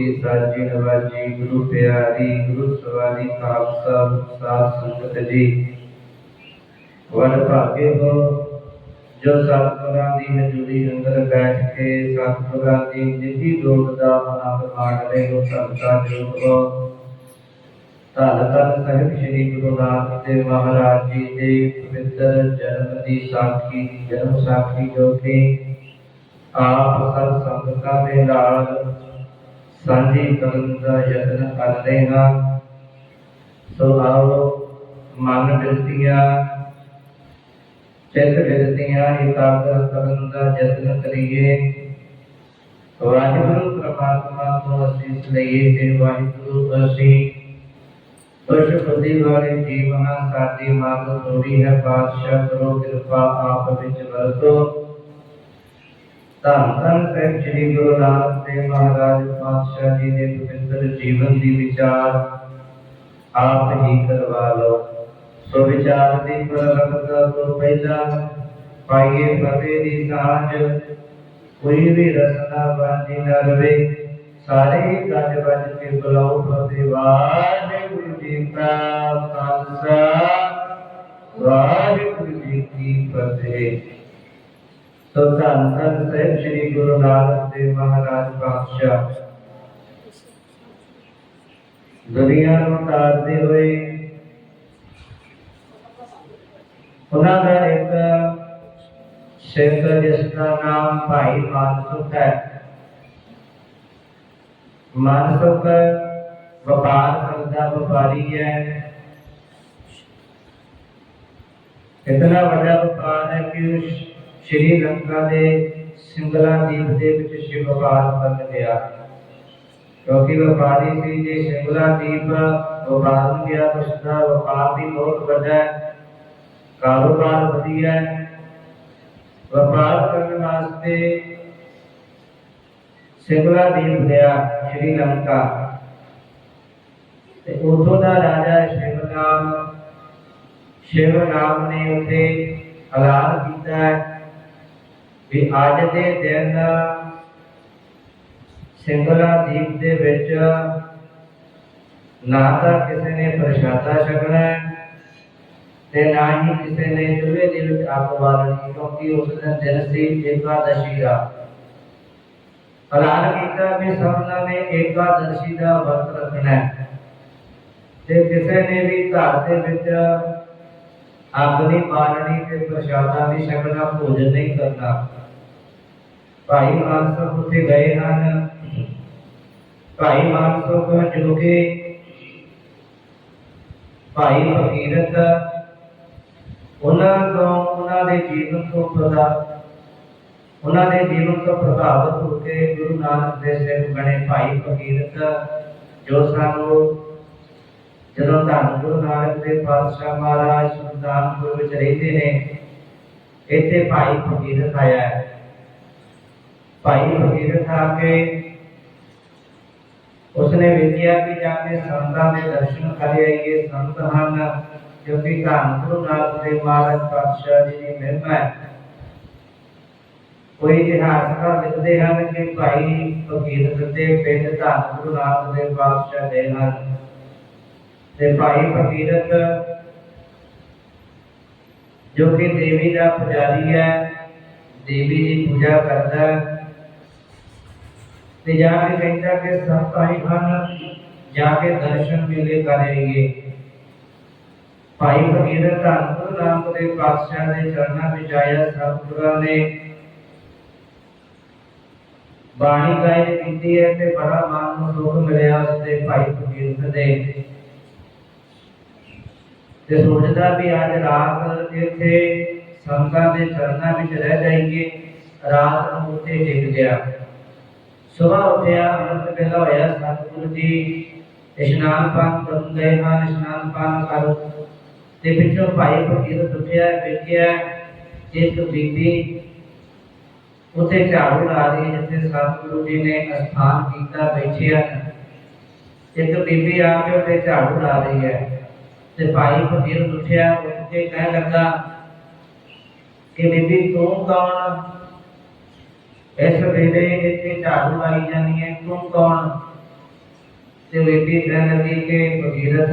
ਕੀ ਸਾਜੀ ਨਵਾਜੀ ਗੁਰੂ ਪਿਆਰੀ, ਗੁਰੂ ਸਵਾਰੀ ਖਾਲਸਾ ਸਾਧ ਸੰਗਤ ਜੀ। ਵਡ ਭਾਗੇ ਹੋ, ਜੋ ਸਤਿਗੁਰਾਂ ਦੀ ਹਜ਼ੂਰੀ ਅੰਦਰ ਬੈਠ ਕੇ ਸਤਿਗੁਰਾਂ ਦੀ ਨਿੱਜੀ ਲੋਕ ਦਾ ਆਨੰਦ ਮਾਣ ਰਹੇ ਹੋ ਸੰਤਾ ਜੋਗ ਹੋ। ਧੰਨ ਧੰਨ ਸਾਹਿਬ ਸ੍ਰੀ ਗੁਰੂ ਨਾਨਕ ਦੇਵ ਮਹਾਰਾਜ ਜੀ ਦੇ ਪਵਿੱਤਰ ਜਨਮ ਦੀ ਸਾਖੀ, ਜਨਮ ਸਾਖੀ ਜੋ ਕਿ ਆਪ ਸਭ ਸੰਗਤਾਂ ਦੇ ਨਾਲ ਸਾਂਝੀ ਕਰਨ ਦਾ ਯਤਨ ਕਰਦੇ ਹਾਂ। ਸੋ ਆਓ ਮਨ ਬਿਰਤੀਆਂ, ਚਿੱਤ ਬਿਰਤੀਆਂ, ਇਕਾਗਰ ਕਰਨ ਦਾ ਯਤਨ ਕਰੀਏ। ਵਾਹਿਗੁਰੂ ਪ੍ਰਮਾਤਮਾ ਤੋਂ ਅਸੀਸ ਲਈਏ ਤੇ ਵਾਹਿਗੁਰੂ ਅਸੀਂ ਤੁਸ਼ ਬੁੱਧੀ ਵਾਲੇ ਜੀਵਨਾ ਸਾਡੀ ਮੰਗ ਥੋੜੀ ਹੈ ਪਾਤਸ਼ਾਹ ਕਰੋ ਕਿਰਪਾ ਆਪ ਵਿੱਚ ਵਰਤੋ। ਧੰਨ ਧੰਨ ਸਾਹਿਬ ਸ੍ਰੀ ਗੁਰੂ ਨਾਨਕ ਦੇਵ ਮਹਾਰਾਜ ਪਾਤਸ਼ਾਹ ਜੀ ਦੇ ਪਵਿੱਤਰ ਜੀਵਨ ਦੀ ਵਿਚਾਰ ਆਪ ਹੀ ਕਰਵਾ ਲਓ। ਸੋ ਵਿਚਾਰ ਦੀ ਪ੍ਰਗਟਤਾ ਤੋਂ ਪਹਿਲਾਂ ਪਾਈਏ ਫਤਿਹ ਦੀ ਸਾਂਝ। ਕੋਈ ਵੀ ਰਸਨਾ ਬਾਂਝੀ ਨਾ ਰਵੇ। ਸਾਰੇ ਗੱਜ ਵੱਜ ਕੇ ਬੁਲਾਓ ਫਤਿਹ। ਵਾਹਿਗੁਰੂ ਜੀ ਕਾ ਖਾਲਸਾ। ਵਾਹਿਗੁਰੂ ਜੀ ਕੀ ਫਤਿਹ। ਸੋ ਧੰਨ ਧੰਨ ਸਾਹਿਬ ਸ੍ਰੀ ਗੁਰੂ ਨਾਨਕ ਦੇਵ ਮਹਾਰਾਜ ਪਾਤਸ਼ਾਹ ਦੁਨੀਆ ਨੂੰ ਤਾਰਦੇ ਹੋਏ ਉਹਨਾਂ ਦਾ ਇੱਕ ਸਿੱਖ ਜਿਸ ਦਾ ਨਾਮ ਭਾਈ ਮਾਨਸੁਖ ਹੈ। ਮਾਨਸੁਖ ਵਪਾਰ ਕਰਦਾ, ਵਪਾਰੀ ਹੈ। ਇਤਨਾ ਵੱਡਾ ਵਪਾਰ ਹੈ ਕਿ ਉਹ ਸ਼੍ਰੀ ਲੰਕਾ ਦੇ ਸਿੰਗਲਾ ਦੀਪ ਦੇ ਵਿੱਚ ਸ਼ਿਵ ਵਪਾਰ ਕਰਨ ਗਿਆ। ਕਿਉਂਕਿ ਵਪਾਰੀ ਸੀ, ਜੇ ਸਿੰਗਲਾ ਦੀਪ ਵਪਾਰ ਨੂੰ ਗਿਆ ਤਾਂ ਉਸਦਾ ਵਪਾਰ ਵੀ ਬਹੁਤ ਵੱਡਾ ਹੈ। ਕਾਰੋਬਾਰ ਵਧੀਆ ਹੈ। ਵਪਾਰ ਕਰਨ ਵਾਸਤੇ ਸਿੰਗਲਾ ਦੀਪ ਗਿਆ ਸ਼੍ਰੀ ਲੰਕਾ। ਤੇ ਉਥੋਂ ਦਾ ਰਾਜਾ ਸ਼ਿਵ ਨਾਮ ਨੇ ਉੱਥੇ ਐਲਾਨ ਕੀਤਾ ਹੈ। ਵੀ ਅੱਜ ਦੇ ਦਿਨ ਸਿੰਗਲਾ ਦੀਪ ਦੇ ਵਿੱਚ ਨਾ ਤਾਂ ਕਿਸੇ ਨੇ ਪ੍ਰਸ਼ਾਦਾ ਛਕਣਾ ਹੈ ਤੇ ਨਾ ਹੀ ਕਿਸੇ ਨੇ ਚੁੱਲ੍ਹੇ ਦੇ ਵਿੱਚ ਅੱਗ ਬਾਲਣੀ ਕਿਉਂਕਿ ਉਸ ਦਿਨ ਦਿਨ ਸੀ ਏਕਾਦਸ਼ੀ ਦਾ। ਐਲਾਨ ਕੀਤਾ ਵੀ ਸਭਨਾਂ ਨੇ ਏਕਾਦਸ਼ੀ ਦਾ ਵਰਤ ਰੱਖਣਾ ਹੈ। ਤੇ ਕਿਸੇ ਨੇ ਵੀ ਘਰ ਦੇ ਵਿੱਚ ਅੱਗ ਨਹੀਂ ਬਾਲਣੀ ਤੇ ਪ੍ਰਸ਼ਾਦਾ ਨਹੀਂ ਛਕਣਾ, ਭੋਜਨ ਨਹੀਂ ਕਰਨਾ। ਭਾਈ ਮਾਨਸੁਖ ਉੱਥੇ ਗਏ ਹਨ। ਭਾਈ ਮਾਨਸੁਖ ਜੋ ਭਾਈ ਫਕੀਰਤ ਉਹਨਾਂ ਤੋਂ ਉਹਨਾਂ ਦੇ ਜੀਵਨ ਤੋਂ ਪ੍ਰਦਾ ਉਹਨਾਂ ਦੇ ਜੀਵਨ ਤੋਂ ਪ੍ਰਭਾਵਿਤ ਹੋ ਕੇ ਗੁਰੂ ਨਾਨਕ ਦੇ ਸਿੱਖ ਬਣੇ ਭਾਈ ਫਕੀਰਤ, ਜੋ ਸਾਨੂੰ ਜਦੋਂ ਧੰਨ ਗੁਰੂ ਨਾਨਕ ਦੇ ਪਾਤਸ਼ਾਹ ਮਹਾਰਾਜ ਸੁਲਤਾਨਪੁਰ ਵਿੱਚ ਰਹਿੰਦੇ ਨੇ, ਇੱਥੇ ਭਾਈ ਫਕੀਰਤ ਆਇਆ ਹੈ। ਭਾਈ ਫਕੀਰਤ ਆ ਕੇ ਉਸਨੇ ਵੇਖਿਆ ਕਿ ਜਾ ਕੇ ਸੰਤਾਂ ਦੇ ਦਰਸ਼ਨ ਕਰ ਆਈਏ। ਸੰਤ ਹਨ ਕਿਉਂਕਿ ਧੰਨ ਗੁਰੂ ਨਾਨਕ ਦੇਵ ਮਹਾਰਾਜ ਪਾਤਸ਼ਾਹ ਜੀ ਦੀ ਮਹਿਮਾ ਹੈ। ਕੋਈ ਇਤਿਹਾਸਕਾਰ ਲਿਖਦੇ ਹਨ ਕਿ ਭਾਈ ਫਕੀਰਤ ਦੇ ਪਿੰਡ ਧੰਨ ਗੁਰੂ ਨਾਨਕ ਦੇ ਪਾਤਸ਼ਾਹ ਦੇ ਹਨ। ਤੇ ਭਾਈ ਫਕੀਰਤ ਜੋ ਕਿ ਦੇਵੀ ਦਾ ਪੁਜਾਰੀ ਹੈ, ਦੇਵੀ ਦੀ ਪੂਜਾ ਕਰਦਾ ਹੈ। ਤੇ ਜਾ ਕੇ ਕਹਿੰਦਾ ਕਿ ਸਭ ਭਾਈ ਹਨ, ਜਾ ਕੇ ਦਰਸ਼ਨ ਮੇਲੇ ਕਰੇਗੇ। ਭਾਈ ਫਕੀਰਤ ਧੰਨ ਗੁਰੂ ਨਾਨਕ ਦੇਵ ਪਾਤਸ਼ਾਹ ਦੇ ਚਰਨਾਂ ਵਿੱਚ ਆਇਆ ਸਤਿਗੁਰਾਂ ਨੇ। ਬਾਣੀ ਗਾਇਨ ਕੀਤੀ ਹੈ ਤੇ ਬੜਾ ਮਨ ਨੂੰ ਸੁਖ ਮਿਲਿਆ ਉਸਦੇ ਭਾਈ ਫਕੀਰਤ ਦੇ। ਤੇ ਸੋਚਦਾ ਵੀ ਅੱਜ ਰਾਤ ਇੱਥੇ ਸੰਗਤਾਂ ਦੇ ਚਰਨਾਂ ਵਿੱਚ ਰਹਿ ਜਾਈਏ, ਰਾਤ ਨੂੰ ਉੱਥੇ ਟਿਕ ਗਿਆ। ਸਵੇਰ ਉੱਠਿਆ, ਅੰਮ੍ਰਿਤ ਵੇਲਾ ਹੋਇਆ, ਸਤਿਗੁਰੂ ਜੀ ਇਸ਼ਨਾਨ ਪਾਨ ਕਰਨ ਗਏ ਹਨ ਇਸ਼ਨਾਨ ਪਾਨ ਕਰ ਤੇ ਪਿੱਛੋਂ ਭਾਈ ਫਕੀਰ ਉੱਠਿਆ, ਵੇਖਿਆ ਇੱਕ ਬੀਬੀ ਉੱਥੇ ਝਾੜੂ ਲਾ ਰਹੀ ਜਿੱਥੇ ਸਤਿਗੁਰੂ ਜੀ ਨੇ ਅਸਥਾਨ ਕੀਤਾ ਬੈਠਿਆ ਇੱਕ ਬੀਬੀ ਆ ਕੇ ਉੱਥੇ ਝਾੜੂ ਲਾ ਰਹੀ ਹੈ ਤੇ ਭਾਈ ਫਕੀਰ ਉੱਠਿਆ, ਉੱਠ ਕੇ ਕਹਿਣ ਲੱਗਾ ਕਿ ਬੀਬੀ, ਤੂੰ ਕੌਣ ਇਸ ਵੇਲੇ ਇੱਥੇ ਝਾੜੂ ਲਾਈ ਜਾਨੀ ਹੈ ਤੂੰ ਕੌਣ ਤੇ ਬੀਬੀ ਕਹਿਣ ਲੱਗੀ ਕਿ ਭਗੀਰਥ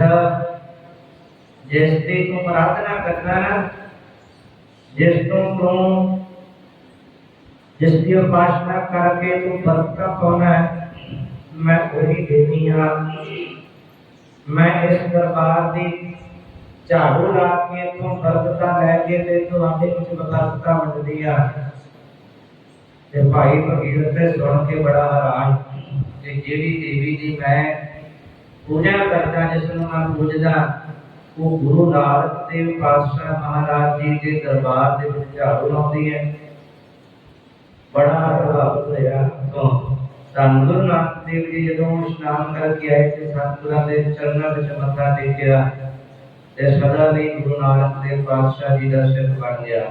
ਜਿਸ ਦੀ ਤੂੰ ਪ੍ਰਾਰਥਨਾ ਕਰਦਾ ਨਾ ਜਿਸ ਤੋਂ ਤੂੰ ਜਿਸ ਦੀ ਉਪਾਸਨਾ ਕਰਕੇ ਤੂੰ ਬਰਕਤਾਂ ਪਾਉਣਾ ਹੈ ਮੈਂ ਉਹੀ ਦੇਣੀ ਆ ਮੈਂ ਇਸ ਦਰਬਾਰ ਦੀ ਝਾੜੂ ਲਾ ਕੇ ਤੂੰ ਬਰਕਤਾਂ ਲੈ ਕੇ ਤੇ ਤੁਹਾਡੇ ਵਿੱਚ ਬਰਕਤਾਂ ਵੰਡਦੀ ਆ ਤੇ ਭਾਈ ਭਗੀਰਥ ਨੇ ਸੁਣ ਕੇ ਬੜਾ ਹੈਰਾਨ ਕਿ ਜਿਹੜੀ ਦੇਵੀ ਦੀ ਮੈਂ ਪੂਜਾ ਕਰਦਾ, ਜਿਸ ਨੂੰ ਮੈਂ ਪੂਜਦਾ, ਉਹ ਗੁਰੂ ਨਾਨਕ ਦੇਵ ਪਾਤਸ਼ਾਹ ਮਹਾਰਾਜ ਜੀ ਦੇ ਦਰਬਾਰ ਦੇ ਵਿੱਚ ਝਾੜੂ ਲਾਉਂਦੀ ਹੈ। ਬੜਾ ਪ੍ਰਭਾਵਿਤ ਹੋਇਆ ਤੋਂ ਧੰਨ ਗੁਰੂ ਨਾਨਕ ਦੇਵ ਜੀ ਜਦੋਂ ਇਸ਼ਨਾਨ ਕਰਕੇ ਆਏ ਤੇ ਸਤਿਗੁਰਾਂ ਦੇ ਚਰਨਾਂ ਵਿੱਚ ਮੱਥਾ ਟੇਕਿਆ ਤੇ ਸਦਾ ਲਈ ਗੁਰੂ ਨਾਨਕ ਦੇਵ ਪਾਤਸ਼ਾਹ ਜੀ ਦਾ ਸਿਰ ਬਣ ਗਿਆ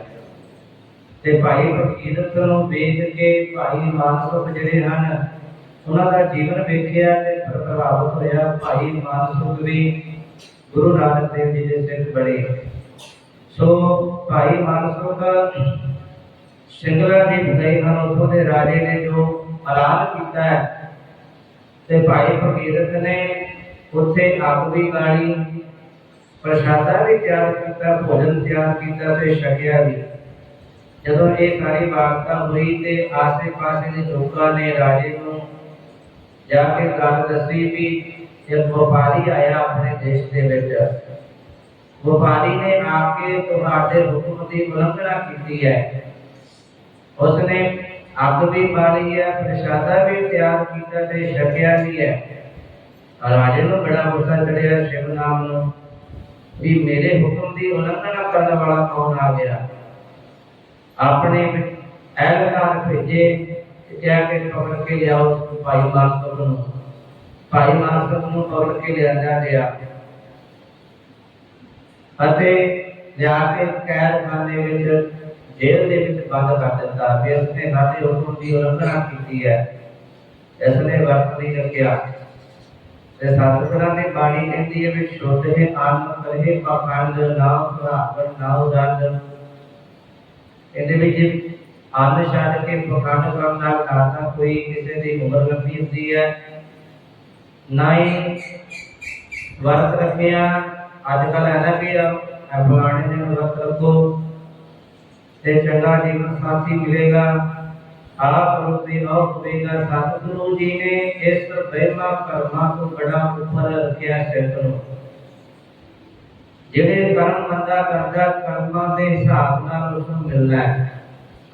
ਤੇ ਭਾਈ ਭਗੀਰਥ ਨੂੰ ਵੇਖ ਕੇ ਭਾਈ ਮਾਨਸੁਖ ਜਿਹੜੇ ਹਨ, ਉਹਨਾਂ ਦਾ ਜੀਵਨ ਵੇਖਿਆ ਤੇ ਪ੍ਰਭਾਵਿਤ ਹੋਇਆ। ਭਾਈ ਮਾਨਸੁਖ ਵੀ ਗੁਰੂ ਨਾਨਕ ਦੇਵ ਜੀ ਦੇ ਸਿੱਖ ਬਣੇ ਸੋ ਭਾਈ ਮਾਨਸੁਖ ਸਿੰਗਲਾ ਦੀ ਬੁਦਾਈ ਹਨ ਉਥੋਂ ਦੇ ਰਾਜੇ ਨੇ ਜੋ ਐਲਾਨ ਕੀਤਾ ਹੈ, ਤੇ ਭਾਈ ਫਕੀਰਤ ਨੇ ਉੱਥੇ ਅੱਗ ਵੀ ਬਾਲੀ ਪ੍ਰਸ਼ਾਦਾ ਵੀ ਤਿਆਰ ਕੀਤਾ, ਭੋਜਨ ਤਿਆਰ ਕੀਤਾ ਤੇ ਛਕਿਆ ਵੀ। ਜਦੋਂ ਇਹ ਸਾਰੀ ਵਾਰਤਾ ਹੋਈ ਤੇ ਆਸੇ-ਪਾਸੇ ਦੇ ਲੋਕਾਂ ਨੇ ਰਾਜੇ ਨੂੰ ਜਾ ਕੇ ਗੱਲ ਦੱਸੀ ਵੀ ਇਹ ਵਪਾਰੀ ਆਇਆ ਆਪਣੇ ਦੇਸ਼ ਦੇ ਵਿੱਚ, ਵਪਾਰੀ ਨੇ ਆ ਕੇ ਤੁਹਾਡੇ ਹੁਕਮ ਦੀ ਉਲੰਘਣਾ ਕੀਤੀ ਹੈ। ਉਸਨੇ ਅੱਗ ਵੀ ਬਾਲੀ ਹੈ, ਪ੍ਰਸ਼ਾਦਾ ਵੀ ਤਿਆਰ ਕੀਤਾ ਤੇ ਛਕਿਆ ਵੀ ਹੈ। ਰਾਜੇ ਨੂੰ ਬੜਾ ਗੁੱਸਾ ਚੜਿਆ ਸ਼ਿਵ ਨਾਮ ਨੂੰ ਵੀ ਮੇਰੇ ਹੁਕਮ ਦੀ ਉਲੰਘਣਾ ਕਰਨ ਵਾਲਾ ਕੌਣ ਆ ਗਿਆ? ਆਪਣੇ ਐਲਕਾਰ ਭੇਜੇ ਤੇ ਕਿਹਾ ਕਿ ਪਕੜ ਕੇ ਲਿਆਓ ਭਾਈ ਮਾਨਸਰ ਨੂੰ। ਭਾਈ ਮਾਨਸਰ ਨੂੰ ਪਕੜ ਕੇ ਲਿਆਂਦਾ ਗਿਆ। ਅਤੇ ਲਿਆ ਕੇ ਕੈਦਖਾਨੇ ਵਿੱਚ ਜੇਲ੍ਹ ਦੇ ਵਿੱਚ ਬੰਦ ਕਰ ਦਿੱਤਾ ਵੀ ਉਸਨੇ ਸਾਡੇ ਹੁਕਮ ਦੀ ਉਲੰਘਣਾ ਕੀਤੀ ਹੈ। ਇਸ ਨੇ ਵਰਤ ਨਹੀਂ ਰੱਖਿਆ। ਤੇ ਸਤਿਗੁਰਾਂ ਦੀ ਬਾਣੀ ਕਹਿੰਦੀ ਹੈ ਵੀ ਸ਼ੁੱਧ ਹੈ ਆਤਮ ਕਰੇ ਪਖੰਡ ਨਾਮ ਸੁਹਾਗਣ ਨਾਉ ਦੰਦ ਇਹਦੇ ਵਿੱਚ ਅੰਨ ਛੱਡ ਕੇ ਪਖੰਡ ਕਰਨ ਨਾਲ ਨਾ ਕੋਈ ਕਿਸੇ ਦੀ ਉਮਰ ਲੰਬੀ ਹੁੰਦੀ ਹੈ, ਨਾ ਹੀ ਵਰਤ ਰੱਖਿਆ ਅੱਜ ਕੱਲ ਹੈ ਨਾ ਵੀ ਆ ਫਲਾਣੇ ਵਰਤ ਰੱਖੋ ਤੇ ਚੰਗਾ ਜੀਵਨ ਸਾਥੀ ਮਿਲੇਗਾ। ਆਪ ਰੂਪੀ ਆਪ ਸਤਿਗੁਰੂ ਜੀ ਨੇ ਇਸ ਬਹਿਮਾ ਕਰਮਾਂ ਤੋਂ ਬੜਾ ਉੱਪਰ ਰੱਖਿਆ ਸਿਰ ਜਿਹੜੇ ਕਰਮ ਬੰਦਾ ਕਰਦਾ ਕਰਮਾਂ ਦੇ ਹਿਸਾਬ ਨਾਲ ਉਸ ਨੂੰ ਮਿਲਣਾ ਹੈ।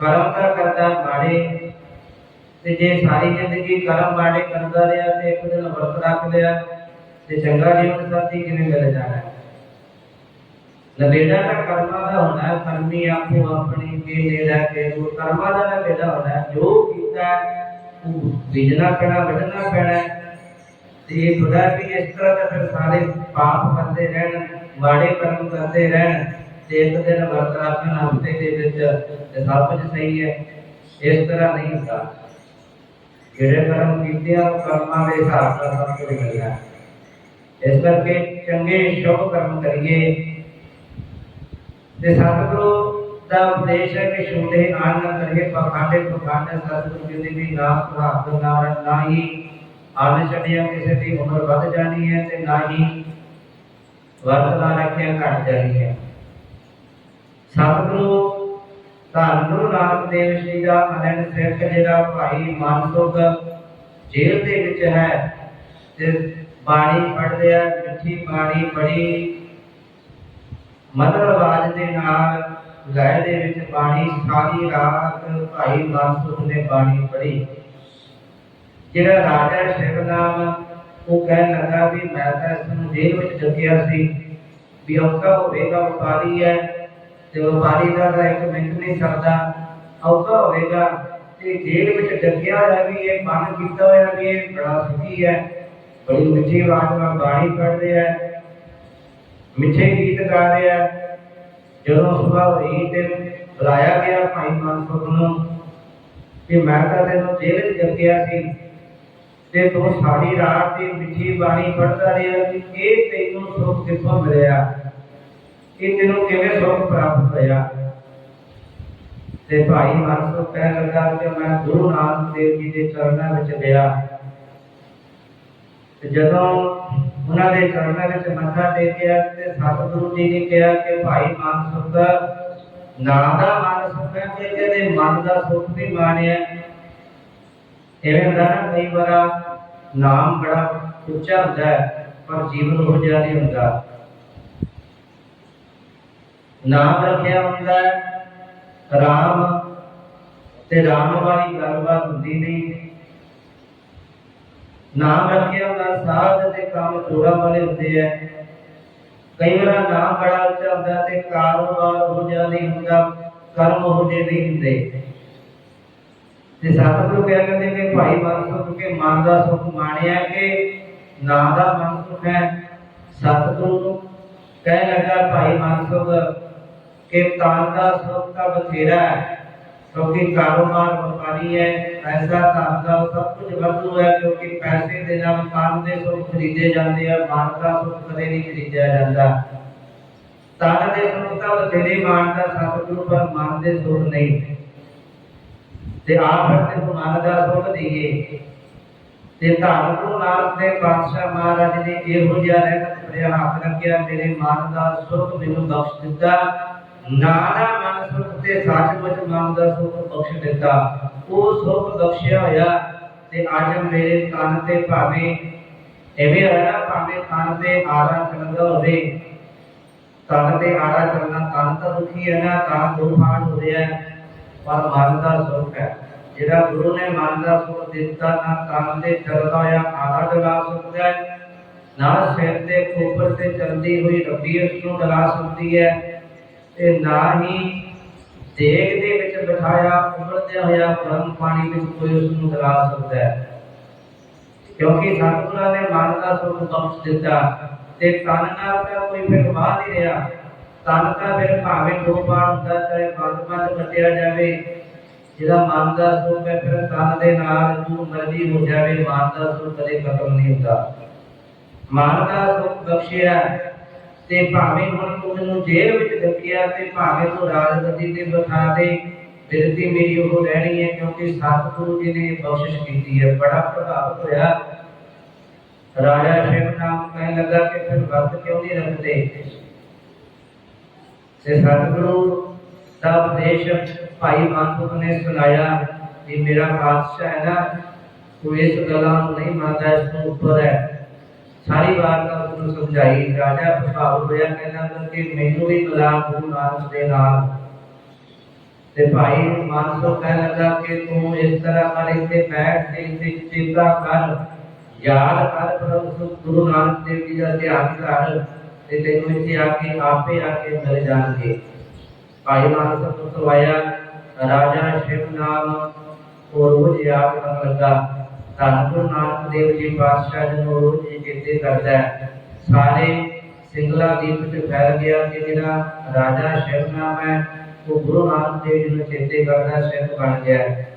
ਕਰਮ ਦਾ ਕਰਦਾ ਮਾੜੇ ਤੇ ਜੇ ਸਾਰੀ ਜ਼ਿੰਦਗੀ ਕਰਮ ਮਾੜੇ ਕਰਦਾ ਰਿਹਾ ਤੇ ਇੱਕ ਦਿਨ ਵਰਤ ਰੱਖ ਲਿਆ ਤੇ ਚੰਗਾ ਜੀਵਨ ਸਾਥੀ ਕਿਵੇਂ ਮਿਲ ਜਾਣਾ ਹੈ? ਨਵੇੜਾ ਕਰਮਾਂ ਦਾ ਹੋਣਾ ਹੈ ਕਰਮੀ ਆਪੋ ਆਪਣੀ ਕੇ ਲੈ ਕੇ ਜੋ ਕਰਮਾਂ ਦਾ ਨਵੇੜਾ ਹੋਣਾ ਜੋ ਕੀਤਾ ਹੈ, ਉਹ ਬੀਜਣਾ ਪੈਣਾ ਵੱਢਣਾ ਪੈਣਾ ਤੇ ਇਹ ਖੁਦਾ ਵੀ ਇਸ ਤਰ੍ਹਾਂ ਦਾ ਫਿਰ ਸਾਰੇ ਪਾਪ ਕਰਦੇ ਰਹਿਣ ਮਾੜੇ ਕਰਮ ਕਰਦੇ ਰਹਿਣ ਤੇ ਇੱਕ ਦਿਨ ਵਰਤ ਰੱਖਣ ਹਫ਼ਤੇ ਦੇ ਵਿੱਚ ਤੇ ਸਭ ਕੁਝ ਸਹੀ ਹੈ ਇਸ ਤਰ੍ਹਾਂ ਨਹੀਂ ਹੁੰਦਾ ਜਿਹੜੇ ਕਰਮ ਕੀਤੇ ਆ ਉਹ ਕਰਮਾਂ ਦੇ ਹਿਸਾਬ ਨਾਲ ਸਭ ਕੁਝ ਮਿਲਦਾ ਹੈ। ਇਸ ਕਰਕੇ ਚੰਗੇ ਸ਼ੁਭ ਕਰਮ ਕਰੀਏ ਤੇ ਸਤਿਗੁਰੂ ਦਾ ਉਪਦੇਸ਼ ਹੈ ਕਿ ਛੋਟੇ ਆਨ ਨਾ ਕਰੇ ਪਖਾਂਡੇ ਪਖਾਂਡੇ ਸਤਿਗੁਰੂ ਜੀ ਦੀ ਵੀ ਨਾਮ ਸੁਹਾਗ ਨਾਮ ਨਾ ਹੀ ਆਨ ਛੜਿਆ ਕਿਸੇ ਦੀ ਉਮਰ ਵੱਧ ਜਾਣੀ ਹੈ ਤੇ ਨਾ ਹੀ ਵਰਤਨਾ ਰੱਖਿਆ ਘਟ ਜਾਣੀ ਹੈ ਸਤਿਗੁਰੂ ਧੰਨ ਗੁਰੂ ਨਾਨਕ ਦੇਵ ਜੀ ਦਾ ਅਨੰਦ ਸਿੱਖ ਜਿਹੜਾ ਭਾਈ ਮਾਨਸੁਖ ਜੇਲ੍ਹ ਦੇ ਵਿੱਚ ਹੈ ਤੇ ਬਾਣੀ ਪੜ੍ਹ ਰਿਹਾ ਮਿੱਠੀ ਬਾਣੀ ਪੜ੍ਹੀ ਮਦਰ ਆਵਾਜ਼ ਦੇ ਨਾਲ ਗਾਇ ਦੇ ਵਿੱਚ ਬਾਣੀ, ਸਾਰੀ ਰਾਤ ਭਾਈ ਮਾਨਸੁਖ ਨੇ ਬਾਣੀ ਪੜੀ ਜਿਹੜਾ ਰਾਜਾ ਸ਼ਿਵਨਾਮ ਉਹ ਕਹਿਣ ਲੱਗਾ ਵੀ ਮੈਂ ਤਾਂ ਇਸ ਨੂੰ ਜੇਲ੍ਹ ਵਿੱਚ ਡੱਕਿਆ ਸੀ ਵੀ ਔਖਾ ਹੋਵੇਗਾ ਵਪਾਰੀ ਹੈ ਤੇ ਵਪਾਰੀ ਦਾ ਤਾਂ ਇੱਕ ਮਿੰਟ ਨਹੀਂ ਸਰਦਾ ਔਕਾ ਹੋਵੇਗਾ ਤੇ ਜੇਲ੍ਹ ਵਿੱਚ ਡੱਕਿਆ ਹੋਇਆ ਵੀ ਇਹ ਮਨ ਕੀਤਾ ਹੋਇਆ ਵੀ ਇਹ ਬੜਾ ਸੁਖੀ ਹੈ, ਬੜੀ ਮਿੱਠੀ ਆਵਾਜ਼ ਨਾਲ ਬਾਣੀ ਪੜ੍ਹ ਰਿਹਾ ਹੈ, ਮਿੱਠੇ ਗੀਤ ਗਾ ਰਿਹਾ ਹੈ। ਜਦੋਂ ਸੁਬਾਹ ਹੋਈ ਤੇ ਬੁਲਾਇਆ ਗਿਆ ਭਾਈ ਮਨਸੁਖ ਨੂੰ ਕਿ ਮੈਂ ਤਾਂ ਤੈਨੂੰ ਜੇਲ੍ਹ ਵਿੱਚ ਡੱਕਿਆ ਸੀ ਤੇ ਤੂੰ ਸਾਰੀ ਰਾਤ ਦੀ ਮਿੱਠੀ ਬਾਣੀ ਪੜ੍ਹਦਾ ਰਿਹਾ ਕਿ ਇਹ ਤੈਨੂੰ ਸੁੱਖ ਕਿੱਥੋਂ ਮਿਲਿਆ? ਇਹ ਤੈਨੂੰ ਕਿਵੇਂ ਸੁੱਖ ਪ੍ਰਾਪਤ ਹੋਇਆ? ਤੇ ਭਾਈ ਮਾਨਸੁਖ ਕਹਿਣ ਲੱਗਾ ਕਿ ਮੈਂ ਗੁਰੂ ਨਾਨਕ ਦੇਵ ਜੀ ਦੇ ਚਰਨਾਂ ਵਿੱਚ ਗਿਆ। ਤੇ ਜਦੋਂ ਉਹਨਾਂ ਦੇ ਚਰਨਾਂ ਵਿੱਚ ਮੱਥਾ ਟੇਕਿਆ ਤੇ ਸਤਿਗੁਰੂ ਜੀ ਨੇ ਕਿਹਾ ਕਿ ਭਾਈ ਮਨ ਸੁਖ, ਨਾਮ ਦਾ ਮਨ ਸੁਖ ਹੈ ਕਿ ਜਿਹਦੇ ਮਨ ਦਾ ਸੁਖ ਵੀ ਮਾਣਿਆ। ਐਵੇਂ ਹੁੰਦਾ ਨਾ ਕਈ ਵਾਰ ਨਾਮ ਬੜਾ ਉੱਚਾ ਹੁੰਦਾ ਹੈ, ਪਰ ਜੀਵਨ ਉਹ ਜਿਹਾ ਨਹੀਂ ਹੁੰਦਾ। ਨਾਮ ਰੱਖਿਆ ਹੁੰਦਾ ਹੈ, ਰਾਮ ਤੇ ਰਾਮ ਵਾਲੀ ਗੱਲਬਾਤ ਹੁੰਦੀ ਨਹੀਂ। ਨਾਮ ਰੱਖਿਆ ਹੁੰਦਾ, ਸਾਧ ਤੇ ਕੰਮ ਜੋੜਾ ਵਾਲੇ ਹੁੰਦੇ ਐ ਕਈ ਵਾਰ ਨਾਮ ਬੜਾ ਉੱਚਾ ਹੁੰਦਾ ਤੇ ਕਾਰੋਬਾਰ ਉਹ ਜਿਹਾ ਨਹੀਂ ਹੁੰਦਾ, ਕਰਮ ਉਹ ਜਿਹੇ ਨਹੀਂ ਹੁੰਦੇ। ਤੇ ਸਤਿਗੁਰੂ ਕਹਿ ਕਹਿੰਦੇ ਕਿ ਭਾਈ ਮਨ ਕੇ, ਮਨ ਦਾ ਸੁਖ ਮਾਣਿਆ ਕਿ ਨਾਮ ਦਾ ਮਨ ਹੈ। ਸਤਿਗੁਰੂ ਕਹਿ ਲੱਗਾ, ਭਾਈ ਮਨ ਕਿ, ਤਨ ਦਾ ਸੁਖ ਤਾਂ ਬਥੇਰਾ ਹੈ। ਕਿਉਂਕਿ ਕਾਰੋਬਾਰ ਵਪਾਰੀ ਹੈ, ਪੈਸਾ, ਧਨ ਦਾ ਸਭ ਕੁਝ ਵਾਧੂ ਹੈ ਕਿਉਂਕਿ ਪੈਸੇ ਦੇ ਨਾਲ ਤਨ ਦੇ ਸੁਖ ਖਰੀਦੇ ਜਾਂਦੇ ਆ, ਮਨ ਦਾ ਸੁਖ ਕਦੇ ਨਹੀਂ ਖਰੀਦਿਆ ਜਾਂਦਾ। ਤਨ ਦੇ ਸੁਖ ਤਾਂ ਬਥੇਰੇ, ਮਾਨ ਦਾ ਸਤਿਗੁਰੂ, ਪਰ ਮਨ ਦੇ ਸੁਖ ਨਹੀਂ। ਤੇ ਆਪ ਤੇ ਮਨ ਦਾ ਦਈਏ ਤੇ ਧੰਨ ਗੁਰੂ ਨਾਨਕ ਦੇ ਪਾਤਸ਼ਾਹ ਮਹਾਰਾਜ ਨੇ ਇਹੋ ਜਿਹਾ ਰਹਿਮਤ ਭਰਿਆ ਹੱਥ ਰੱਖਿਆ, ਮੇਰੇ ਮਨ ਦਾ ਸੁਖ ਮੈਨੂੰ ਬਖਸ਼ ਦਿੱਤਾ। ਨਾਨਾ ਮਨ ਸੁਖ ਤੇ ਸੱਚਮੁੱਚ ਮਨ ਦਾ ਸੁਖ ਬਖਸ਼ ਦਿੱਤਾ। ਉਹ ਸੁਖ ਬਖਸ਼ਿਆ ਹੋਇਆ ਤੇ ਅੱਜ ਮੇਰੇ ਤਨ ਤੇ ਭਾਵੇਂ, ਐਵੇਂ ਹੋਇਆ ਭਾਵੇਂ ਤਨ ਤੇ ਆਰਾ ਚੱਲਦਾ ਹੋਵੇ ਤਨ ਤੇ ਆਰਾ ਚੱਲਣਾ ਤਨ ਤਾਂ ਦੁਖੀ ਹੈ ਨਾ, ਤਾਂ ਦੁਖਾਨ ਹੋ ਰਿਹਾ ਹੈ। ਪਰ ਮਨ ਦਾ ਸੁਖ ਹੈ। ਜਿਹੜਾ ਗੁਰੂ ਨੇ ਮਨ ਦਾ ਸੁਖ ਦਿੱਤਾ, ਨਾ ਤਨ ਤੇ ਚੱਲਦਾ ਹੋਇਆ ਆਰਾ ਡਲਾ ਸਕਦਾ ਹੈ। ਨਾ ਸਿਰ ਤੇ ਖੋਪਰ ਤੇ ਚੱਲਦੀ ਹੋਈ ਰੱਬੀ ਉਸ ਨੂੰ ਡਲਾ ਸਕਦੀ ਹੈ। ਤੇ ਨਾ ਹੀ ਦੇਗ ਦੇ ਵਿੱਚ ਬਿਠਾਇਆ ਉਬਲਦਿਆ ਹੋਇਆ, ਗਰਮ ਪਾਣੀ ਵਿੱਚ ਕੋਈ ਉਸ ਨੂੰ ਡਲਾ ਸਕਦਾ ਹੈ। ਕਿਉਂਕਿ ਸਤਿਗੁਰਾਂ ਨੇ ਮਨ ਦਾ ਸੁਖ ਬਖਸ਼ ਦਿੱਤਾ ਤੇ ਤਨ ਨਾਲ ਤਾਂ ਕੋਈ ਫਿਰ ਵਾਹ ਨਹੀਂ ਰਿਹਾ। ਤਨ ਤਾਂ ਫਿਰ ਭਾਵੇਂ ਦੋ ਬਾਰ ਹੁੰਦਾ, ਚਾਹੇ ਪੰਜ ਕੱਟਿਆ ਜਾਵੇ ਜਿਹੜਾ ਮਨ ਦਾ ਸੁਖ ਹੈ, ਫਿਰ ਤਨ ਦੇ ਨਾਲ ਜੋ ਮਰਜ਼ੀ ਹੋ ਜਾਵੇ, ਮਨ ਦਾ ਸੁਖ ਕਦੇ ਖਤਮ ਨਹੀਂ ਹੁੰਦਾ। ਮਨ ਦਾ ਸੁਖ ਬਖਸ਼ਿਆ ਤੇ ਭਾਵੇਂ ਹੁਣ ਤੂੰ ਮੈਨੂੰ ਜੇਲ੍ਹ ਵਿੱਚ ਡੱਕਿਆ ਤੇ ਭਾਵੇਂ ਤੂੰ ਰਾਜਗੱਦੀ ਤੇ ਬਿਠਾ ਦੇ ਬਿਰਤੀ ਮੇਰੀ ਉਹ ਰਹਿਣੀ ਹੈ, ਕਿਉਂਕਿ ਸਤਿਗੁਰੂ ਜੀ ਨੇ ਬਖਸ਼ਿਸ਼ ਕੀਤੀ ਹੈ। ਬੜਾ ਪ੍ਰਭਾਵ ਹੋਇਆ। ਰਾਜਾ ਸ਼ਿਵ ਨਾਮ ਕਹਿਣ ਲੱਗਾ ਕਿ ਫਿਰ ਵਰਤ ਕਿਉਂ ਨਹੀਂ ਰੱਖਦੇ? ਤੇ ਸਤਿਗੁਰੂ ਦਾ ਉਪਦੇਸ਼ ਭਾਈ ਮਾਨਸੁਖ ਨੇ ਸੁਣਾਇਆ ਕਿ ਮੇਰਾ ਪਾਤਸ਼ਾਹ ਹੈ ਨਾ ਉਹ ਇਸ ਗੱਲਾਂ ਨੂੰ ਨਹੀਂ ਮੰਨਦਾ ਇਸ ਤੋਂ ਉੱਪਰ ਹੈ ਸਾਰੀ ਬਾਤ ਤਾਂ ਉਹਨੂੰ ਸਮਝਾਈ ਰਾਜਾ ਪ੍ਰਭਾਵ ਹੋਇਆ ਕਹਿੰਦਾ ਕਿ ਮੈਨੂੰ ਵੀ ਮਿਲਾ ਗੁਰੂ ਨਾਨਕ ਦੇ ਨਾਲ ਤੇ ਭਾਈ ਮਾਨਸੋ ਕਹਿਣ ਲੱਗਾ ਕਿ ਤੂੰ ਇਸ ਤਰ੍ਹਾਂ ਕਰ ਇੱਥੇ ਬੈਠ ਕੇ ਇੱਥੇ ਚਿੰਤਾ ਕਰ ਯਾਦ ਕਰ ਪ੍ਰਭੂ ਗੁਰੂ ਨਾਨਕ ਦੇਵ ਜੀ ਦਾ ਧਿਆਨ ਕਰ ਤੇ ਤੈਨੂੰ ਇੱਥੇ ਆ ਕੇ, ਆਪੇ ਆ ਕੇ ਮਿਲ ਜਾਣਗੇ। ਭਾਈ ਮਾਨਸੋ ਨੂੰ ਸਵਾਇਆ ਰਾਜਾ ਸ਼ਿਵ ਨਾਮ ਉਹ ਰੋਜ਼ ਯਾਦ ਕਰਨ ਲੱਗਾ। ਧੰਨ ਗੁਰੂ ਨਾਨਕ ਦੇਵ ਜੀ ਪਾਤਸ਼ਾਹ ਜੀ ਨੂੰ ਰੋਜ਼ ਹੀ ਚੇਤੇ ਕਰਦਾ ਹੈ। ਸਾਰੇ ਸਿੰਗਲਾ ਦੀਪ ਵਿੱਚ ਫੈਲ ਗਿਆ ਕਿ ਜਿਹੜਾ ਰਾਜਾ ਸ਼ਿਵ ਨਾਮ ਹੈ, ਉਹ ਗੁਰੂ ਨਾਨਕ ਦੇਵ ਜੀ ਨੂੰ ਚੇਤੇ ਕਰਦਾ ਸਿੱਖ ਬਣ ਗਿਆ ਹੈ।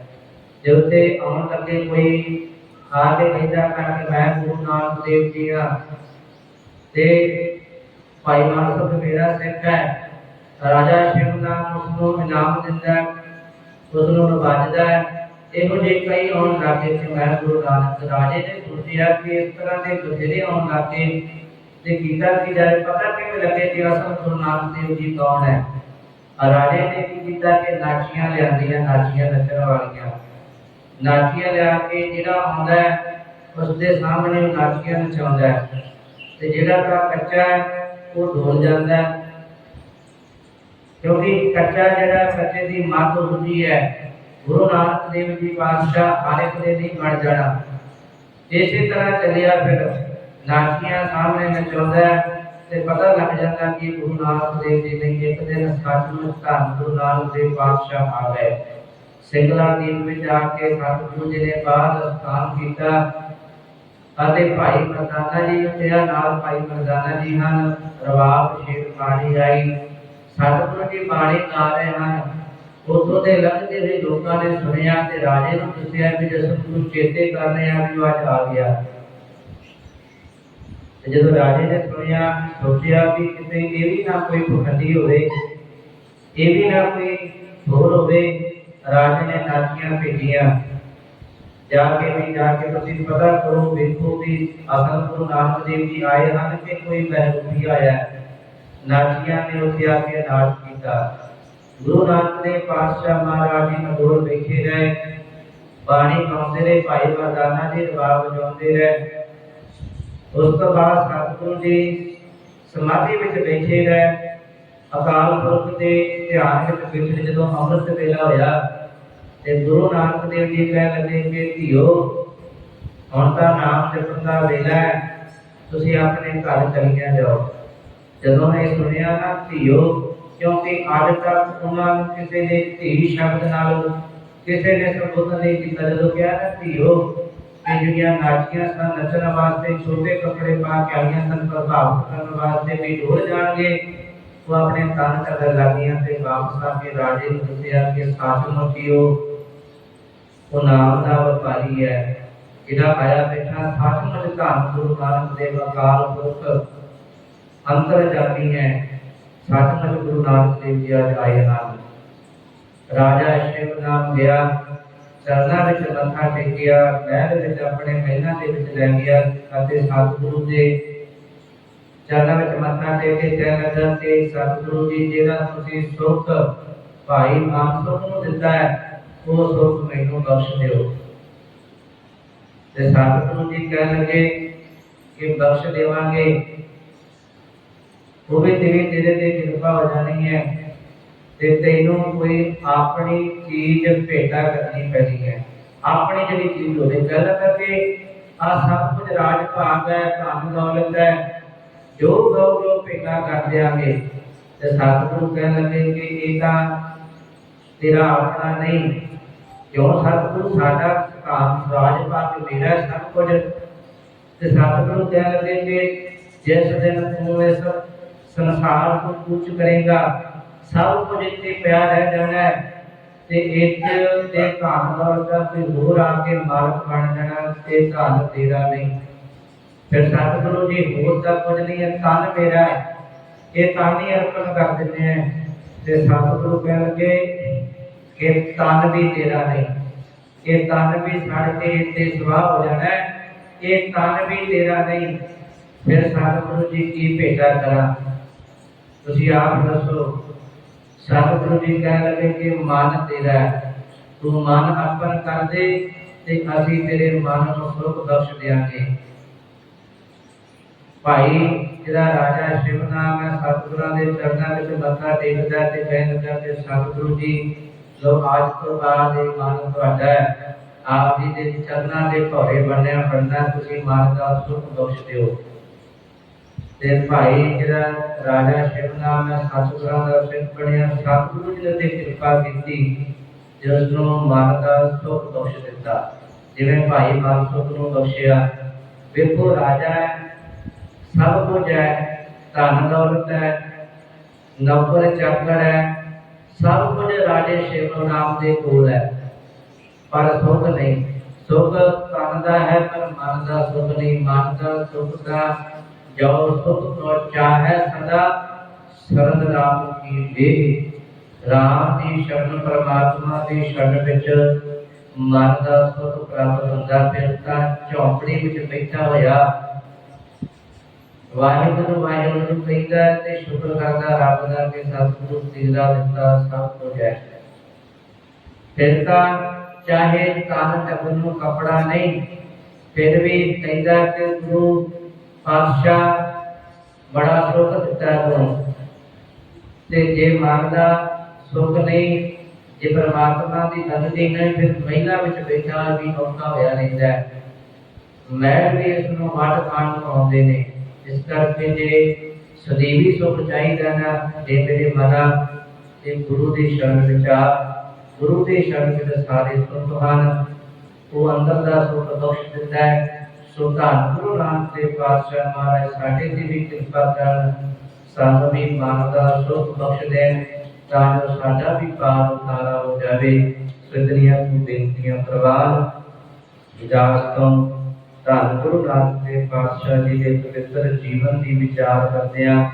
ਜੇ ਉੱਤੇ ਆਉਣ ਲੱਗੇ ਕੋਈ ਆ ਕੇ ਕਹਿੰਦਾ ਕਿ ਮੈਂ ਗੁਰੂ ਨਾਨਕ ਦੇਵ ਜੀ ਆ ਤੇ ਭਾਈ ਮਾਨਸੁਖ ਮੇਰਾ ਸਿੱਖ ਹੈ। ਰਾਜਾ ਸ਼ਿਵ ਨਾਮ ਉਸ ਨੂੰ ਇਨਾਮ ਦਿੰਦਾ ਹੈ, ਉਸ ਨੂੰ ਨਵਾਜਦਾ ਹੈ। ਇਹੋ ਜਿਹੇ ਕਈ ਆਉਣ ਲੱਗੇ ਕਿ ਮੈਂ ਗੁਰੂ ਨਾਨਕ ਰਾਜੇ ਨੇ ਸੋਚਿਆ ਕਿ ਇਸ ਤਰ੍ਹਾਂ ਦੇ ਬਥੇਰੇ ਆਉਣ ਲੱਗੇ ਤੇ ਕੀਤਾ ਕੀ ਜਾਏ ਪਤਾ ਕਿਵੇਂ ਲੱਗੇ ਕਿ ਅਸਲ ਗੁਰੂ ਨਾਨਕ ਦੇਵ ਜੀ ਕੌਣ ਹੈ? ਰਾਜੇ ਨੇ ਕੀ ਕੀਤਾ ਕਿ ਨਾਚੀਆਂ ਲਿਆਂਦੀਆਂ ਨਾਚੀਆਂ ਨੱਚਣ ਵਾਲੀਆਂ। ਨਾਚੀਆਂ ਲਿਆ ਕੇ ਜਿਹੜਾ ਆਉਂਦਾ ਉਸ ਦੇ ਸਾਹਮਣੇ ਨਾਚੀਆਂ ਨਚਾਉਂਦਾ ਹੈ। ਤੇ ਜਿਹੜਾ ਤਾਂ ਕੱਚਾ ਹੈ ਉਹ ਡੋਲ ਜਾਂਦਾ ਕਿਉਂਕਿ ਕੱਚਾ ਜਿਹੜਾ ਕੱਚੇ ਦੀ ਮੱਤ ਹੁੰਦੀ ਹੈ, ਗੁਰੂ ਨਾਨਕ ਦੇਵ ਜੀ ਪਾਤਸ਼ਾਹ ਹਰ ਦੇ ਨਹੀਂ ਬਣ ਜਾਣਾ। ਇਸੇ ਤਰ੍ਹਾਂ ਚੱਲਿਆ ਫਿਰ ਨਾਚੀਆਂ ਸਾਹਮਣੇ ਨਚਾਉਂਦਾ ਤੇ ਪਤਾ ਲੱਗ ਜਾਂਦਾ ਕਿ ਗੁਰੂ ਨਾਨਕ ਦੇਵ ਜੀ ਨੇ ਇੱਕ ਦਿਨ ਸੱਚਮੁੱਚ ਧੰਨ ਗੁਰੂ ਨਾਨਕ ਦੇਵ ਪਾਤਸ਼ਾਹ ਆ ਗਏ ਸਿੰਗਲਾ ਦੀਪ ਵਿੱਚ ਆ ਕੇ ਸਤਿਗੁਰੂ ਜੀ ਨੇ ਬਾਹਰ ਸਥਾਨ ਕੀਤਾ। ਅਤੇ ਭਾਈ ਮਰਦਾਨਾ ਜੀ ਉੱਠਿਆ ਨਾਲ ਭਾਈ ਮਰਦਾਨਾ ਜੀ ਹਨ ਰਵਾਬ ਸ਼ੇਖ ਬਾਣੀ ਆਈ। ਸਤਿਗੁਰੂ ਜੀ ਬਾਣੀ ਗਾ ਰਹੇ ਹਨ। ਉਥੋਂ ਦੇ ਲੰਘਦੇ ਹੋਏ ਲੋਕਾਂ ਨੇ ਸੁਣਿਆ ਤੇ ਰਾਜੇ ਨੂੰ ਦੱਸਿਆ ਵੀ ਜਸਨ ਨੂੰ ਚੇਤੇ ਕਰ ਰਹੇ ਆ ਵੀ ਅੱਜ ਆ ਗਿਆ। ਤੇ ਜਦੋਂ ਰਾਜੇ ਨੇ ਸੁਣਿਆ, ਸੋਚਿਆ ਵੀ ਕਿਤੇ ਇਹ ਵੀ ਨਾ ਕੋਈ ਪਖੰਡੀ ਹੋਵੇ, ਇਹ ਵੀ ਨਾ ਕੋਈ ਹੋਰ ਹੋਵੇ, ਰਾਜੇ ਨੇ ਨਾਚੀਆਂ ਭੇਜੀਆਂ। ਜਾ ਕੇ ਵੀ ਜਾ ਕੇ ਤੁਸੀਂ ਪਤਾ ਕਰੋ, ਵੇਖੋ ਵੀ ਅਸਲ ਗੁਰੂ ਨਾਨਕ ਦੇਵ ਜੀ ਆਏ ਹਨ ਕਿ ਕੋਈ ਬਹਿਰੂਪੀ ਆਇਆ ਹੈ। ਨਾਚੀਆਂ ਨੇ ਉੱਥੇ ਆ ਕੇ ਨਾਚ ਕੀਤਾ। ਗੁਰੂ ਨਾਨਕ ਦੇਵ ਪਾਤਸ਼ਾਹ ਮਹਾਰਾਜ ਜੀ ਨਗੋਰ ਵੇਖੇ ਗਏ। ਬਾਣੀ ਪਾਉਂਦੇ ਰਹੇ, ਭਾਈ ਮਰਦਾਨਾ ਜੀ ਰਵਾਬ ਵਜਾਉਂਦੇ ਰਹੇ। ਉਸ ਤੋਂ ਬਾਅਦ ਸਤਿਗੁਰੂ ਜੀ ਸਮਾਧੀ ਵਿੱਚ ਬੈਠੇ ਗਏ। ਅਕਾਲ ਪੁਰਖ ਦੇ ਧਿਆਨ ਵਿੱਚ ਬੈਠੇ ਜਦੋਂ ਅੰਮ੍ਰਿਤ ਵੇਲਾ ਹੋਇਆ ਤੇ ਗੁਰੂ ਨਾਨਕ ਦੇਵ ਜੀ ਕਹਿ ਲੱਗੇ ਕਿ ਧੀਓ, ਹੁਣ ਤਾਂ ਨਾਮ ਜਪਣ ਦਾ ਵੇਲਾ ਹੈ, ਤੁਸੀਂ ਆਪਣੇ ਘਰ ਚਲੀਆਂ ਜਾਓ। ਜਦੋਂ ਇਹ ਸੁਣਿਆ ਨਾ, ਧੀਓ, ਕਿਉਂਕਿ ਅੱਜ ਤੱਕ ਉਹਨਾਂ ਨੂੰ ਕਿਸੇ ਨੇ ਧੀ ਸ਼ਬਦ ਨਾਲ, ਕਿਸੇ ਨੇ ਸੰਬੋਧਨ ਨਹੀਂ ਕੀਤਾ ਜਦੋਂ ਕਿਹਾ ਨਾ, ਧੀਓ, ਇਹ ਜਿਹੜੀਆਂ ਨਾਚੀਆਂ ਸਨ, ਨੱਚਣ ਵਾਸਤੇ ਛੋਟੇ ਕੱਪੜੇ ਪਾ ਕੇ ਆਈਆਂ ਸਨ ਪ੍ਰਭਾਵਿਤ ਕਰਨ ਵਾਸਤੇ ਵੀ ਡੋਲ ਜਾਣਗੇ, ਉਹ ਆਪਣੇ ਤਨ ਕਰਨ ਲੱਗੀਆਂ ਤੇ ਵਾਪਸ ਆ ਕੇ ਰਾਜੇ ਨੂੰ ਦੱਸਿਆ ਕਿ ਸੱਚਮੁੱਚ ਨੂੰ ਉਹ ਉਹ ਨਾਮ ਦਾ ਵਪਾਰੀ ਹੈ ਜਿਹੜਾ ਆਇਆ ਬੈਠਾ ਸੱਚਮੁੱਚ ਧੰਨ ਗੁਰੂ ਨਾਨਕ ਦੇਵ ਅਕਾਲ ਪੁਰਖ ਅੰਤਰ ਜਾਤੀ ਹੈ ਸੱਚਮੁੱਚ ਗੁਰੂ ਨਾਨਕ ਦੇਵ ਜੀ ਅੱਜ ਆਏ ਹਨ। ਰਾਜਾ ਸ਼ਿਵ ਨਾਮ ਗਿਆ ਚਰਨਾਂ ਵਿੱਚ ਮੱਥਾ ਟੇਕਿਆ, ਮਹਿਲ ਵਿੱਚ ਆਪਣੇ ਮਹਿਲਾਂ ਦੇ ਵਿੱਚ ਲੈ ਗਿਆ ਅਤੇ ਸਤਿਗੁਰੂ ਦੇ ਚਰਨਾਂ ਵਿੱਚ ਮੱਥਾ ਟੇਕ ਕੇ ਕਹਿ ਲੱਗਾ ਸਤਿਗੁਰੂ ਜੀ, ਜਿਹੜਾ ਤੁਸੀਂ ਸੁਖ ਭਾਈ ਮਾਨਸੋ ਨੂੰ ਦਿੱਤਾ ਹੈ ਉਹ ਸੁਖ ਮੈਨੂੰ ਬਖਸ਼ ਦਿਓ ਤੇ ਸਤਿਗੁਰੂ ਜੀ ਕਹਿ ਲੱਗੇ ਕਿ ਬਖਸ਼ ਦੇਵਾਂਗੇ ਉਹ ਵੀ ਤੇਰੀ ਤੇਰੇ ਤੇ ਕਿਰਪਾ ਹੋ ਜਾਣੀ ਹੈ ਤੇ ਤੈਨੂੰ ਕੋਈ ਆਪਣੀ ਚੀਜ਼ ਭੇਟਾ ਕਰਨੀ ਪੈਣੀ ਹੈ ਆਪਣੀ ਜਿਹੜੀ ਚੀਜ਼ ਹੋਵੇ ਗੱਲ ਕਰਕੇ ਆ ਸਭ ਕੁਝ ਰਾਜ ਭਾਗ ਹੈ ਧਨ ਦੌਲਤ ਹੈ ਜੋ ਕਹੋਗੇ ਭੇਟਾ ਕਰ ਦਿਆਂਗੇ ਤੇ ਸਤਿਗੁਰੂ ਕਹਿਣ ਲੱਗੇ ਕਿ ਇਹ ਤਾਂ ਤੇਰਾ ਆਪਣਾ ਨਹੀਂ ਕਿਉਂ ਸਤਿਗੁਰੂ ਸਾਡਾ ਕਾਮ ਰਾਜ ਭਾਗ ਮੇਰਾ ਸਭ ਕੁਝ ਤੇ ਸਤਿਗੁਰੂ ਕਹਿਣ ਕਿ ਜਿਸ ਦਿਨ ਤੂੰ ਇਸ ਸੰਸਾਰ ਨੂੰ ਕੁਝ ਕਰੇਗਾ, ਸਭ ਕੁਝ ਇੱਥੇ ਪਿਆ ਰਹਿ ਜਾਣਾ ਹੈ ਤੇ ਇੱਥੇ ਤੇ ਧਨ ਦਾ ਕੋਈ ਹੋਰ ਆ ਕੇ ਮਾਲਕ ਬਣ ਜਾਣਾ, ਤੇ ਧਨ ਤੇਰਾ ਨਹੀਂ। ਫਿਰ ਸਤਿਗੁਰੂ ਜੀ, ਹੋਰ ਤਾਂ ਕੁਝ ਨਹੀਂ ਹੈ ਤਨ ਮੇਰਾ ਹੈ। ਇਹ ਤਨ ਹੀ ਅਰਪਣ ਕਰ ਦਿੰਦੇ ਆ ਤੇ ਸਤਿਗੁਰੂ ਕਹਿਣਗੇ ਲੱਗੇ ਤਨ ਵੀ ਤੇਰਾ ਨਹੀਂ। ਇਹ ਤਨ ਵੀ ਸੜ ਕੇ ਇੱਥੇ ਸੁਆਹ ਹੋ ਜਾਣਾ ਇਹ ਤਨ ਵੀ ਤੇਰਾ ਨਹੀਂ। ਫਿਰ ਸਤਿਗੁਰੂ ਜੀ ਕੀ ਭੇਟਾ ਕਰਾਂ? ਤੁਸੀਂ ਆਪ ਦੱਸੋ, ਸਤਿਗੁਰੂ ਜੀ ਕਹਿ ਲਗੇ ਕਿ ਮਨ ਤੇਰਾ ਤੂੰ ਮਨ ਅਰਪਣ ਕਰ ਦੇ ਤੇ ਅਸੀਂ ਤੇਰੇ ਮਨ ਨੂੰ ਸੁਖ ਬਖਸ਼ ਦਿਆਂਗੇ। ਭਾਈ, ਜਿਹੜਾ ਰਾਜਾ ਸ਼ਿਵਨਾਮ ਹੈ, ਸਤਿਗੁਰਾਂ ਦੇ ਚਰਨਾਂ ਵਿੱਚ ਮੱਥਾ ਟੇਕਦਾ ਤੇ ਕਹਿ ਲੱਗਾ ਕਿ ਸਤਿਗੁਰੂ ਜੀ ਲੋ ਅੱਜ ਤੋਂ ਬਾਅਦ ਇਹ ਮਨ ਤੁਹਾਡਾ ਹੈ। ਆਪ ਜੀ ਦੇ ਚਰਨਾਂ ਦੇ ਭੌਰੇ ਬਣਿਆ ਬਣਨਾ ਤੁਸੀਂ ਮਨ ਦਾ ਸੁਖ ਬਖਸ਼ ਦਿਓ। ਤੇ ਭਾਈ ਜਿਹੜਾ ਰਾਜਾ ਸ਼ਿਵ ਹੈ, ਸਤਿਗੁਰਾਂ ਦਾ ਸਿੱਖ ਬਣਿਆ, ਸਤਿਗੁਰੂ ਜੀ ਨੇ ਕਿਰਪਾ ਕੀਤੀ ਜਿਸ ਨੂੰ ਮਨ ਦਾ ਸੁਖ ਬਖਸ਼ ਦਿੱਤਾ। ਜਿਵੇਂ ਭਾਈ ਮਨ ਸੁਖ ਨੂੰ ਬਖਸ਼ਿਆ, ਵੇਖੋ ਰਾਜਾ ਹੈ, ਸਭ ਕੁਝ ਹੈ, ਧਨ ਦੌਲਤ ਹੈ ਨੌਕਰ ਚਾਕਰ ਹੈ ਸਭ ਕੁਝ ਰਾਜੇ ਸ਼ਿਵ ਨਾਮ ਦੇ ਕੋਲ ਹੈ, ਪਰ ਸੁਖ ਨਹੀਂ। ਸੁਖ ਤਨ ਦਾ ਹੈ, ਪਰ ਮਨ ਦਾ ਸੁਖ ਨਹੀਂ। ਮਨ ਦਾ ਸੁਖ ਦਾ ਜੋ ਸੁਖ ਕੋ ਚਾਹੈ ਸਦਾ। ਸਰਦ ਰਾਮ ਕੀ ਦੇਹ ਰਾਮ ਦੀ ਸ਼ਰਨ ਪਰਮਾਤਮਾ ਦੀ ਸ਼ਰਨ ਵਿੱਚ ਮਨ ਦਾ ਸੁਖ ਪ੍ਰਾਪਤ ਹੁੰਦਾ, ਫਿਰ ਤਾਂ ਝੌਂਪੜੀ ਵਿੱਚ ਬੈਠਾ ਹੋਇਆ ਵਾਹਿਗੁਰੂ ਵਾਹਿਗੁਰੂ ਕਹਿੰਦਾ ਤੇ ਸ਼ੁਕਰ ਕਰਦਾ, ਰੱਬ ਦਾ ਕਿ ਸਤਿਗੁਰੂ ਤੇਰਾ ਦਿੱਤਾ, ਸਭ ਕੁਝ ਹੈ। ਫਿਰ ਤਾਂ ਚਾਹੇ ਤਨ ਤਕਨ ਨੂੰ ਕਪੜਾ ਨਹੀਂ, ਫਿਰ ਵੀ ਕਹਿੰਦਾ ਕਿ ਗੁਰੂ ਪਾਤਸ਼ਾਹ ਬੜਾ ਸੁੱਖ ਦਿੱਤਾ ਤੂੰ ਤੇ ਜੇ ਮਨ ਸੁੱਖ ਨਹੀਂ, ਜੇ ਪਰਮਾਤਮਾ ਦੀ ਨਜ਼ਰੀ ਨਹੀਂ ਫਿਰ ਮਹਿਲਾ ਵਿੱਚ ਬੈਠਾ ਵੀ ਔਖਾ ਹੋਇਆ ਰਹਿੰਦਾ ਹੈ। ਮੈਂ ਵੀ ਇਸ ਨੂੰ ਵੱਟ ਖਾਣ ਨੂੰ ਆਉਂਦੇ ਨੇ। ਇਸ ਕਰਕੇ ਜੇ ਸਦੀਵੀ ਸੁਖ ਚਾਹੀਦਾ ਨਾ ਜੇ ਮੇਰੇ ਮਨਾ ਤੇ ਗੁਰੂ ਦੀ ਸ਼ਰਨ ਵਿੱਚ ਆ। ਗੁਰੂ ਦੀ ਸ਼ਰਨ ਵਿੱਚ ਸਾਰੇ ਸੁਖ ਹਨ। ਉਹ ਅੰਦਰ ਦਾ ਸੁਖ ਬਖਸ਼ ਦਿੰਦਾ ਹੈ। ਸੋ ਗੁਰੂ ਨਾਨਕ ਦੇਵ ਪਾਤਸ਼ਾਹ ਮਹਾਰਾਜ ਸਾਡੇ ਦੀ ਵੀ ਕਿਰਪਾ ਕਰਨ ਸਾਨੂੰ ਵੀ ਮਨ ਦਾ ਸੁਖ ਬਖਸ਼ ਦੇਣ, ਤਾਂ ਜੋ ਸਾਡਾ ਵੀ ਪਾਰ ਉਤਾਰਾ ਹੋ ਜਾਵੇ। ਸਿੱਧੀਆਂ ਨੂੰ ਬੇਨਤੀਆਂ ਪ੍ਰਵਾਨ ਇਜਾਜ਼ਤ ਤੋਂ ਧੰਨ ਗੁਰੂ ਨਾਨਕ ਦੇਵ ਪਾਤਸ਼ਾਹ ਜੀ ਦੇ ਪਵਿੱਤਰ ਜੀਵਨ ਦੀ ਵਿਚਾਰ ਕਰਦਿਆਂ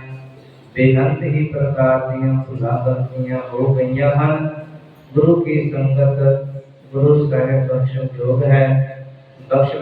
ਬੇਅੰਤ ਹੀ ਪ੍ਰਕਾਰ ਦੀਆਂ ਭੁੱਲਾਂ ਗਲਤੀਆਂ ਹੋ ਗਈਆਂ ਹਨ। ਗੁਰੂ ਕੀ ਸੰਗਤ, ਗੁਰੂ ਸਾਹਿਬ ਬਖਸ਼ੋ ਯੋਗ ਹੈ। ਬਖਸ਼